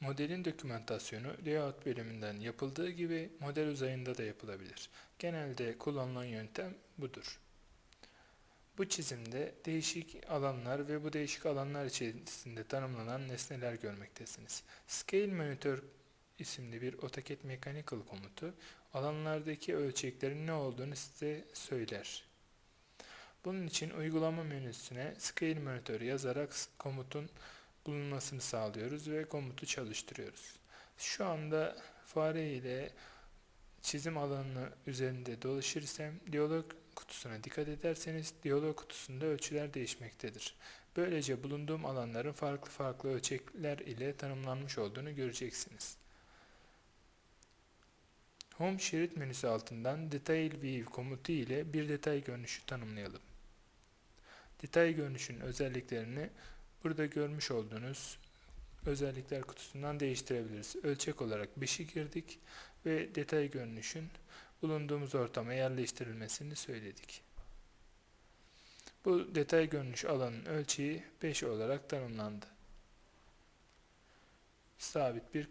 Modelin dokümantasyonu layout bölümünden yapıldığı gibi model uzayında da yapılabilir. Genelde kullanılan yöntem budur. Bu çizimde değişik alanlar ve bu değişik alanlar içerisinde tanımlanan nesneler görmektesiniz. Scale Monitor isimli bir AutoCAD Mechanical komutu alanlardaki ölçeklerin ne olduğunu size söyler. Bunun için uygulama menüsüne Scale Monitor yazarak komutun bulunmasını sağlıyoruz ve komutu çalıştırıyoruz. Şu anda fare ile çizim alanı üzerinde dolaşırsam diyalog kutusuna dikkat ederseniz diyalog kutusunda ölçüler değişmektedir. Böylece bulunduğum alanların farklı farklı ölçekler ile tanımlanmış olduğunu göreceksiniz. Home Şerit menüsü altından Detail View komutu ile bir detay görünüşü tanımlayalım. Detay görünüşün özelliklerini burada görmüş olduğunuz özellikler kutusundan değiştirebiliriz. Ölçek olarak 5'i girdik ve detay görünüşün bulunduğumuz ortama yerleştirilmesini söyledik. Bu detay görünüş alanın ölçeği 5 olarak tanımlandı. Sabit bir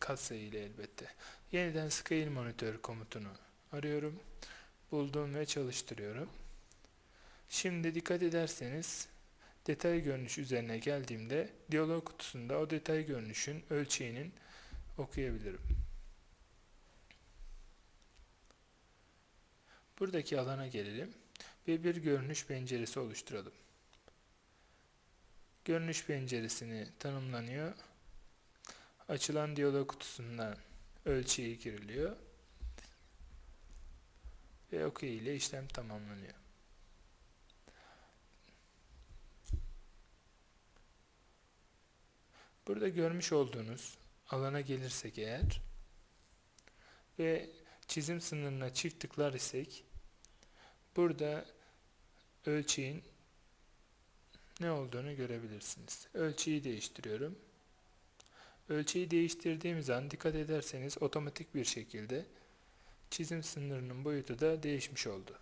katsayı ile elbette. Yeniden Scale Monitor komutunu arıyorum. Buldum ve çalıştırıyorum. Şimdi dikkat ederseniz detay görünüş üzerine geldiğimde diyalog kutusunda o detay görünüşün ölçeğinin okuyabilirim. Buradaki alana gelelim ve bir görünüş penceresi oluşturalım. Görünüş penceresini tanımlanıyor. Açılan diyalog kutusundan ölçeği giriliyor. Ve OK ile işlem tamamlanıyor. Burada görmüş olduğunuz alana gelirsek eğer ve çizim sınırına çift tıklar isek burada ölçeğin ne olduğunu görebilirsiniz. Ölçeği değiştiriyorum. Ölçeği değiştirdiğimiz an dikkat ederseniz otomatik bir şekilde çizim sınırının boyutu da değişmiş oldu.